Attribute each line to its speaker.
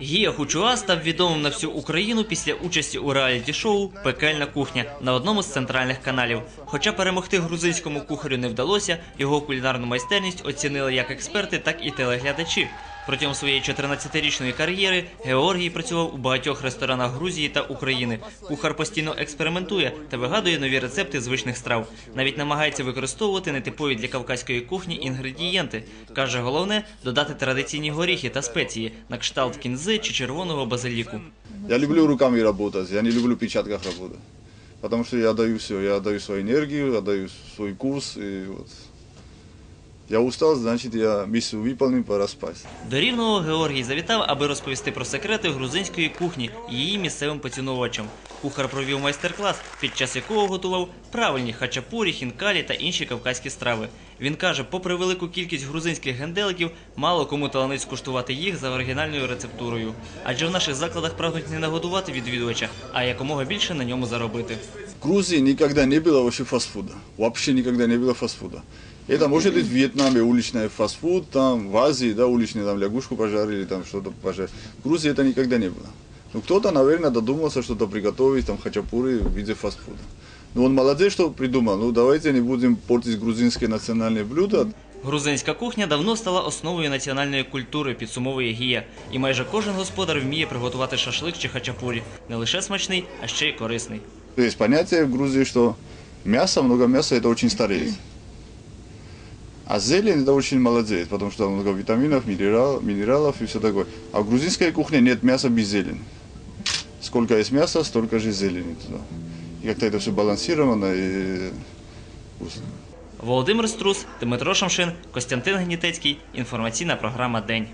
Speaker 1: Гія Хучуа став відомим на всю Україну після участі у реаліті-шоу Пекельна кухня на одному з центральних каналів. Хоча перемогти грузинському кухарю не вдалося, його кулінарну майстерність оцінили як експерти, так і телеглядачі. Протягом своєї 14-річної кар'єри Георгій працював у багатьох ресторанах Грузії та України. Кухар постійно експериментує та вигадує нові рецепти звичних страв. Навіть намагається використовувати нетипові для кавказької кухні інгредієнти. Каже, головне додати традиційні горіхи та спеції на кшталт кінзи чи червоного базиліку.
Speaker 2: Я люблю руками работать, я не люблю в печатках работать. Потому что я даю все, я даю свою энергию, я даю свой курс. И вот. Я устал, значит я миссию выполнил, пора спать.
Speaker 1: До Рівного Георгій завітав, аби розповісти про секрети грузинської кухні і її місцевим поціновувачам. Кухар провів майстер-клас, під час якого готував правильні хачапурі, хінкалі та інші кавказькі страви. Він каже, попри велику кількість грузинських генделиків, мало кому таланить скуштувати їх за оригінальною рецептурою. Адже в наших закладах прагнуть не нагодувати відвідувача, а якомога більше на ньому заробити.
Speaker 2: В Грузии никогда не было вообще фастфуда. Вообще никогда не было фастфуда. Это может быть в Вьетнаме уличный фастфуд, там в Азии, да, уличный там лягушку пожарили, там что-то пожарили. В Грузии это никогда не было. Ну, кто-то, наверное, додумался что-то приготовить, там, хачапуры в виде фастфуда. Ну, он молодец, что придумал. Ну, давайте не будем портить грузинские национальные блюда.
Speaker 1: Грузинська кухня давно стала основою національної культури, підсумовує Гія. І майже кожен господар вміє приготувати шашлик чи хачапурі. Не лише смачний, а ще й корисний.
Speaker 2: Есть понятие в Грузии, что мясо, много мяса, это очень стареет. А зелень это очень молодец, потому что там много витаминов, минерал, минералов и все такое. А в грузинской кухне нет мяса без зелени. Сколько есть мяса, столько же зелени туда. И как-то это все балансировано и вкусно.
Speaker 1: Володимир Струс, Дмитро Шамшин, Костянтин Гнітецький. Інформаційна програма День.